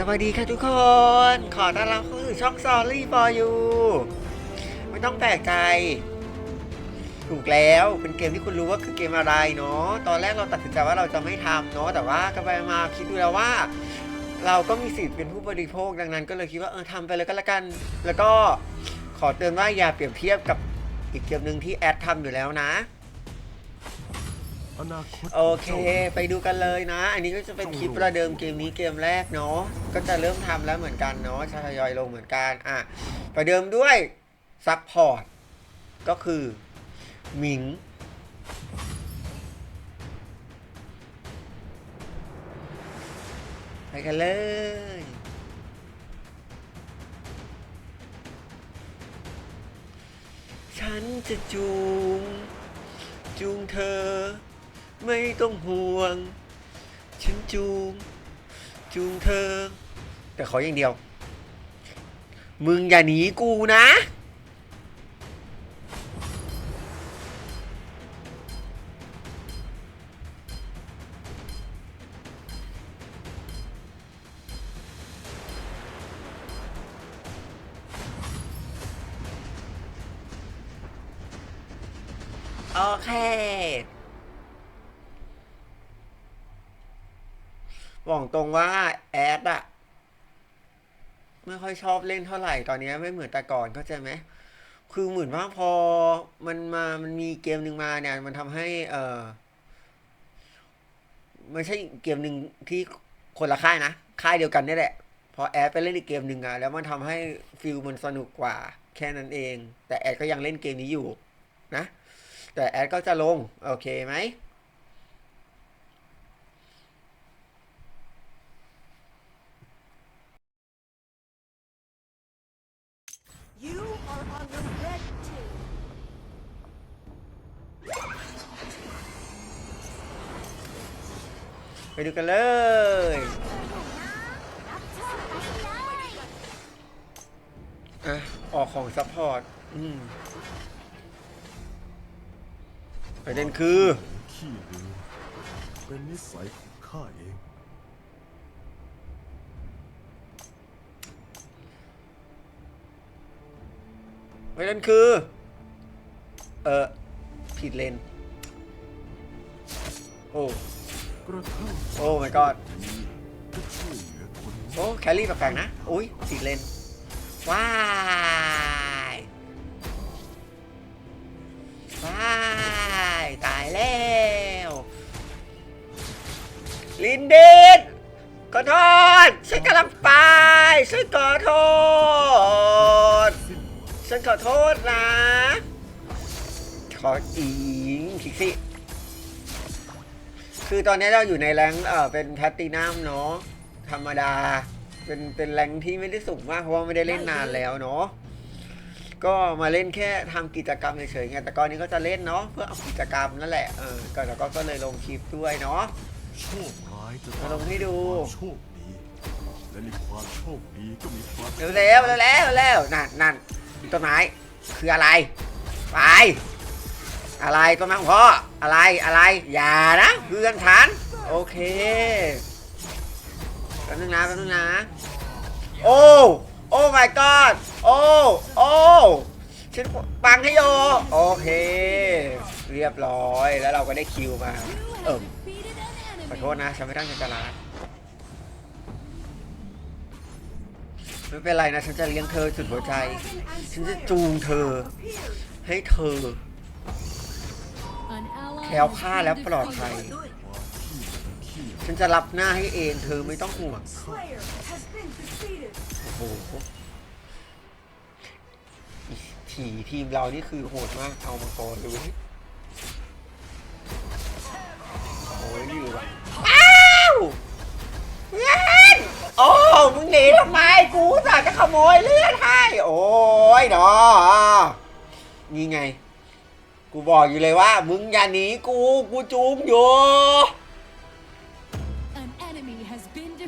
สวัสดีค่ะทุกคน ขอต้อนรับเข้าสู่ช่อง Sorry for you ไม่ต้องแปลกใจ ถูกแล้วเป็นเกมที่คุณรู้ว่าคือเกมอะไรเนาะตอนแรกเราตัดสินใจว่าเราจะไม่ทำเนาะแต่ว่าก็ไปมาคิดดูแล้วว่า เราก็มีสิทธิ์เป็นผู้บริโภคดังนั้น ก็เลยคิดว่าเออทำไปเลยก็แล้วกัน แล้วก็ขอเตือนว่าอย่าเปรียบเทียบกับอีกเกมหนึ่งที่แอดทำอยู่แล้วนะ อนาคตโอเค ไปดูกันเลยนะ อันนี้ก็จะเป็นคลิปประเดิมเกมนี้เกมแรกเนาะ ก็จะเริ่มทำแล้วเหมือนกันเนาะจะทยอยลงเหมือนกัน อะ ประเดิมด้วยซัพพอร์ต ก็คือหมิง ไปกันเลยฉันจะจูง จูงเธอ ไม่ต้องห่วง ฉันจูง จูงเธอ แต่ขออย่างเดียว มึงอย่าหนีกูนะ โอเค บอกตรงว่าแอดอะไม่ค่อยชอบเล่นเท่าไหร่ตอนนี้ไม่เหมือนแต่ก่อนเข้าใจไหมคือเหมือนว่าพอมันมามันมีเกมหนึ่งมาเนี่ย มันทำให้ เออไม่ใช่เกมหนึ่งที่คนละค่ายนะค่ายเดียวกันนี่แหละ พอแอดไปเล่นอีกเกมหนึ่งอะแล้วมันทำให้ฟิลมันสนุกกว่า แค่นั้นเอง แต่แอดก็ยังเล่นเกมนี้อยู่ นะ แต่แอดก็จะลง โอเคไหม ไปดูกันเลย อะ ออกของซัพพอร์ตอืมประเด็นคือขี้ลืมเป็นนิสัยของข้าเอง ประเด็นคือ เออผิดเลน โอ้ กระทั่งโอ้ my god นี้ก็ช่วยเหลือคนโอ้แคลรี่แปลกๆนะ อุ้ยผิดเลนว้ายว้ายตายแล้ว ลินเดนขอโทษฉันกำลังไปฉันขอโทษฉันขอโทษนะ ขออิงคิกซี่ คือตอนนี้เราอยู่ในแรงค์เออเป็นแพลตตินัมเนาะธรรมดา เป็นเป็นแรงค์ที่ไม่ได้สูงมากเพราะว่าไม่ได้เล่นนานแล้วเนาะก็มาเล่นแค่ทำกิจกรรมเฉยๆไงแต่ก่อนนี้ก็จะเล่นเนาะเพื่อเอากิจกรรมนั่นแหละเออก็แล้วก็ก็เลยลงคลิปด้วยเนาะโชคร้ายจะมาลงให้ดูความโชคดีและในความโชคดีก็มีความเร็วๆเร็วๆเร็วๆเร็วๆนั่นนั่นต้นไม้คืออะไรไป อะไรต้นไม้ของพ่ออะไรอะไร อย่านะเพื่อนฉันโอเคแป๊บนึงนะแป๊บนึงนะ โอ้ โอ้ my god โอ้ โอ้ฉันปังให้โย โอเค เรียบร้อยแล้วเราก็ได้คิวมา เอิ่มขอโทษนะฉันไม่ตั้งใจจะรักไม่เป็นไรนะ ฉันจะเลี้ยงเธอสุดหัวใจ ฉันจะจูงเธอ ให้เธอ แคล้วคคลาดและและปลอดภัย ฉันจะรับหน้าให้เองเธอไม่ต้องห่วง Slayer has been defeated. โอ้โหทีทีมเรานี่คือโหดมาก เอามังกรดูดิโอ้ยอยู่แบบอ้าวเพื่อนโอ้มึงหนีทำไม กูอุตสาห์จะขโมยเลือดให้ โอ้ยเนาะนี่ไง กูบอกอยู่เลยว่า มึงอย่าหนีกู กูจูงอยู่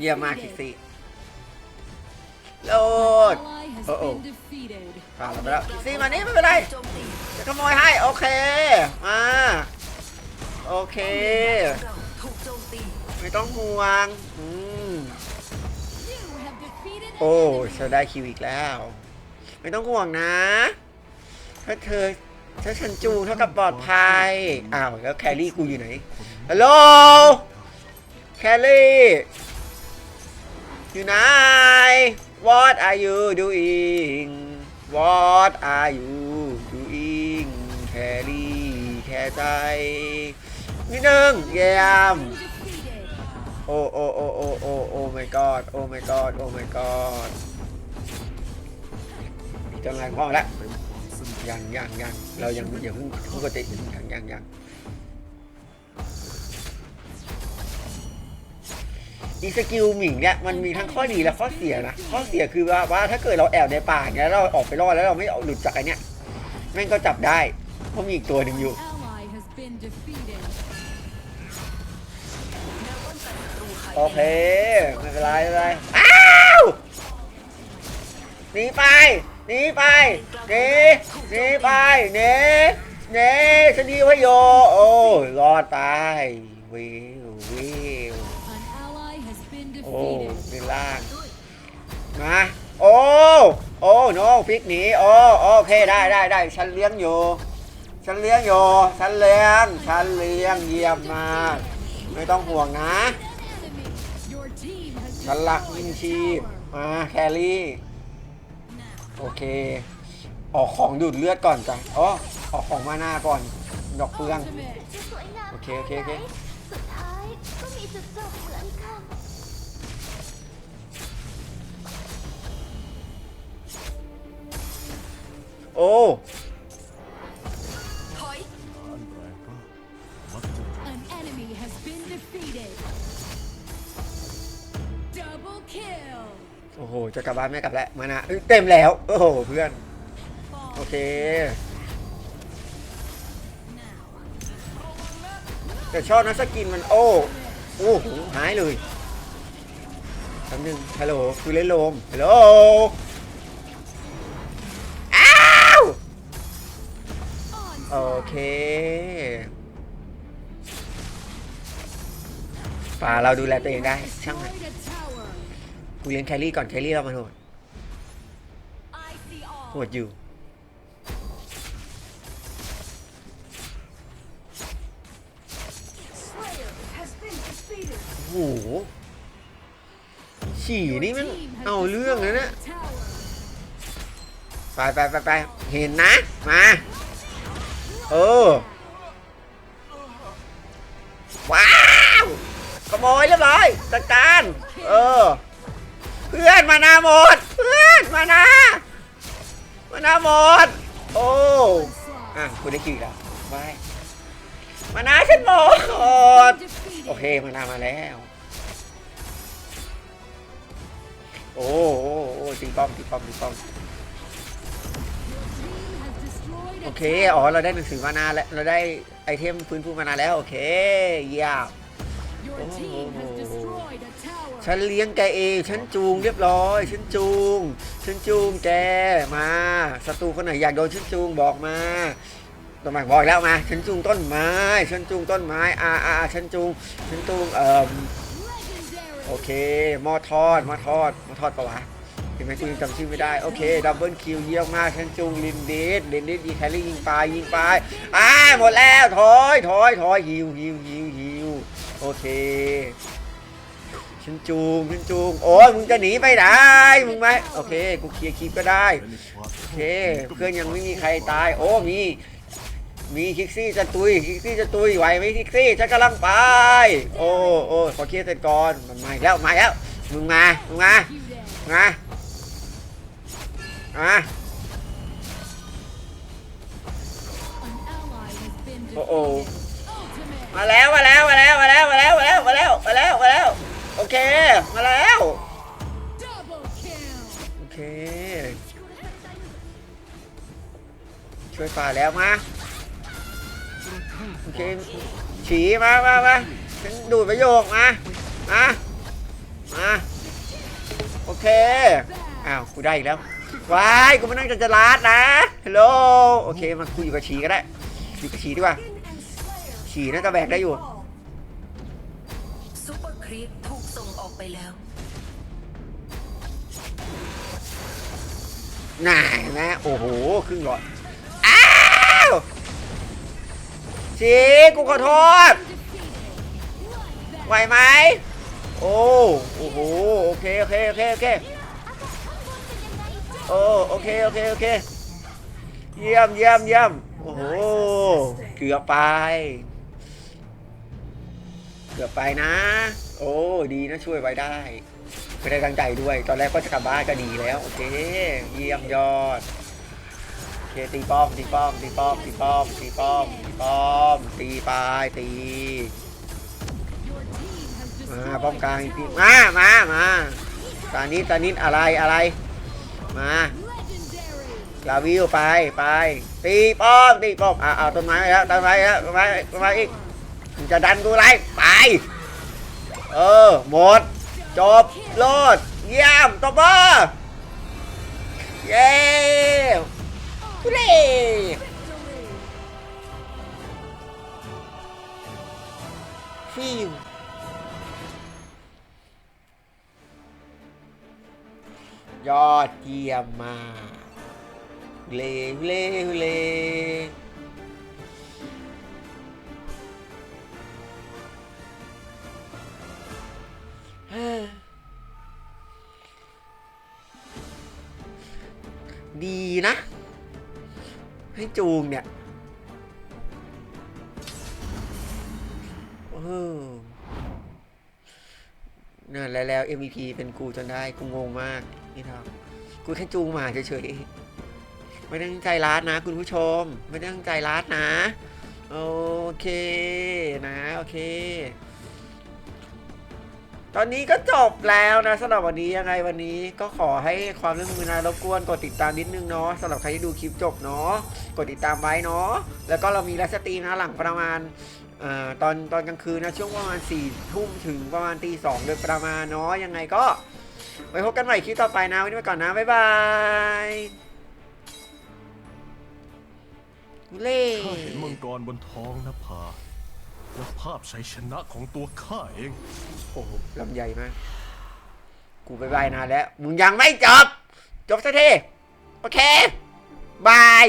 เยี่ยมมากคิกซี่โหลดโอ้โหผ่านแล้วไปแล้วคิกซี่มานี่ไม่เป็นไรจะขโมยให้ โอเค มาโอเค ไม่ต้องห่วงอืม defeated โอ้ an enemy. ฉันได้คิวอีกแล้ว ไม่ต้องห่วงนะ ถ้าเธอ ถ้าฉันจูเท่ากับปลอดภัย อ้าว แล้วแครี่กูอยู่ไหน ฮัลโหล แครี่ อยู่ไหน What are you doing What are you doing แครี่แค่ใจนิดนึงเยี่ยมโอ้โอ้โอ้โอ้โอ้โอ้ my god โอ้ my god โอ้ my god จังไรพ่อแล้ว ยังยังยังเรายังอย่าเพิ่งปกติยังยังยังอีสกิลหมิงเนี่ยมันมีทั้งข้อดีและข้อเสียนะข้อเสียคือว่าว่าถ้าเกิดเราแอบในป่าเงี้ยเราออกไปรอดแล้วเราไม่เอาหลุดจากไอเนี้ยแม่งก็จับได้เพราะมีอีกตัวหนึ่งอยู่โอเคไม่เป็นไรไม่เป็นไรอ้าวหนีไป หนีไปหนีหนีไปหนีหนีฉันดีพโยโอ้รอดไปวิววิวโอ้ defeated. เป็นล่างมาโอ้โอ้โนฟิกหนีโอ้โอเคได้ได้ได้ฉันเลี้ยงอยู่ฉันเลี้ยงอยู่ฉันเลี้ยงฉันเลี้ยงเยี่ยมมากไม่ต้องห่วงนะฉันรักยิงชีพมาแครี่ โอเค ออกของดูดเลือดก่อนจ้ะอ๋อออกของมาหน้าก่อน ดอกเปลือง จะสวยงามโอเคโอเคโอเคแไหนสุดท้ายก็มีจุดจบเหมือนกันโอ้ ลับบ้านไม่กลับแล้วมานะเต็มแล้ว โอ้โหเพื่อน โอเคแต่ชอบนะสกินมันโอ้โอ้โหหายเลยแป๊บนึงฮัลโหลคือเล่นโลมฮัลโหลอ้าวโอเคป่าเราดูแลตัวเองได้ช่างมัน กูเลี้ยงแครี่ก่อนแครี่เรามาโหดโหดอยู่โอ้โหฉี่นี่มันเอาเรื่องเนี่ย destroyed a tower. ไปไปไปไปเห็นนะ มาเออว้าวขโมยเรียบร้อยจัดการเออ เพื่อนมานาหมด เพื่อนมานามานาหมด โอ้อะคุณได้คิวอีกแล้วไปมานาฉันหมดโอเคมานามาแล้ว โอ้โอ้โอ้ตีป้อมตีป้อมตีป้อมโอเค อ๋อ เราได้หนังสือมานาแล้ว เราได้ไอเทมฟื้นฟูมานาแล้ว โอเคเยี่ยม ฉันเลี้ยงแกเอง ฉันจูงเรียบร้อย ฉันจูง ฉันจูงแกมาศัตรูคนไหนอยากโดนฉันจูงบอกมาตัวหมายบอกแล้วมา ฉันจูงต้นไม้ ฉันจูงต้นไม้อ่าอ่าฉันจูง ฉันจูง เอ่อโอเคมอทอดมอทอดมอทอดปะวะเห็นไหมกูยังจำชื่อไม่ได้ โอเคดับเบิลคิวเยี่ยมมาก ฉันจูงลินเดสลินเดสยิงแครี่ยิงปลายิงปลาอ่าหมดแล้ว ถอยถอยถอยฮิวฮิวฮิวฮิวโอเค ฉันจูงฉันจูงโอ้ยมึงจะหนีไปไหนมึงไหมโอเคกูเคลียร์คลิปก็ได้โอเคเพื่อนยังไม่มีใครตาย โอ้มีมีคิกซี่จะตุยคิกซี่จะตุยไหวไหมคิกซี่ฉันกำลังไป โอ้โอ้ขอเคลียร์เสร็จก่อนมันมาแล้วมาแล้วมึงมามึงมามามา An ally has been Oh, oh. defeated. Ultimate. มาแล้มาแล้วมาแล้วมาแล้วมาแล้วมาแล้วมาแล้วมาแล้วมาแล้ว โอเค มาแล้ว โอเค ช่วยฝ่าแล้วมา โอเคฉีมามามาฉันดูดประโยคมา มา มา โอเค อ้าว กูได้อีกแล้ว ว้าย กูไม่นั่งจะจะลาดนะ ฮัลโหล โอเค มาคุยอยู่กับฉีก็ได้ อยู่กับฉีดีกว่าฉีน่าจะแบกได้อยู่ ร์ครีปถูกส่งออกไปแล้ว น่าเห็นไหมโอ้โห ครึ่งหลอด อ้าวชีกูขอโทษ ไหวไหม โอ้โอ้โห โอเค โอเค โอเค โอเค โอ้ โอเค โอเค โอเค เยี่ยมเยี่ยมเยี่ยมโอ้โห เกือบไป เกือบไปนะ โอ้ดีนะช่วยไว้ได้ไม่ได้ตั้งใจด้วย ตอนแรกก็จะกลับบ้านก็ดีแล้ว โอเคเยี่ยมยอดโอเคตีป้อมตีป้อมตีป้อมตีป้อมตีป้อมตีป้อมตีปตี Your team has มาป้อมกลางตีมามามาตานิดตานิดอะไรอะไรมาลาวิวไปไปตีป้อมตีป้อมอ่าเอาต้นไม้แล้วต้นไม้แล้วต้นไม้ต้นไม้อีกมึงจะดันกูไรไป เออ หมด จบโลดเยี่ยมตบมือเย้ทุเล่ฟิวยอดเยี่ยมมากเล่ฮุเล่ฮุเล่เดีนะ ให้จูงเนี่ยเออนั่นแล้วแล้ว MVP เป็นกูจนได้ กูงงมาก นี่ครับกูแค่จูงมาเฉยๆ ไม่ตั้งใจรัดนะ คุณผู้ชม ไม่ตั้งใจรัดนะ โอเคนะ โอเค ตอนนี้ก็จบแล้วนะสำหรับวันนี้ยังไงวันนี้ก็ขอให้ความร่วมมือนะรบกวนกดติดตามนิดนึงเนาะสำหรับใครที่ดูคลิปจบเนาะกดติดตามไว้เนาะแล้วก็เรามีไลฟ์สตรีมนะหลังประมาณอตอนตอนกลางคืนนะช่วงประมาณ4ี่ทุ่มถึงประมาณตีสองโดยประมาณเนาะยังไงก็ไว้พบกันใหม่คลิปต่อไปนะวันนี้ไปก่อนนะบ๊ายบายเล่เห็นมังกรบนท้องนภา และภาพชัยชนะของตัวข้าเอง โอ้โหลำใหญ่มาก กูไปบายนานแล้ว มึงยังไม่จบ จบสักที โอเค บาย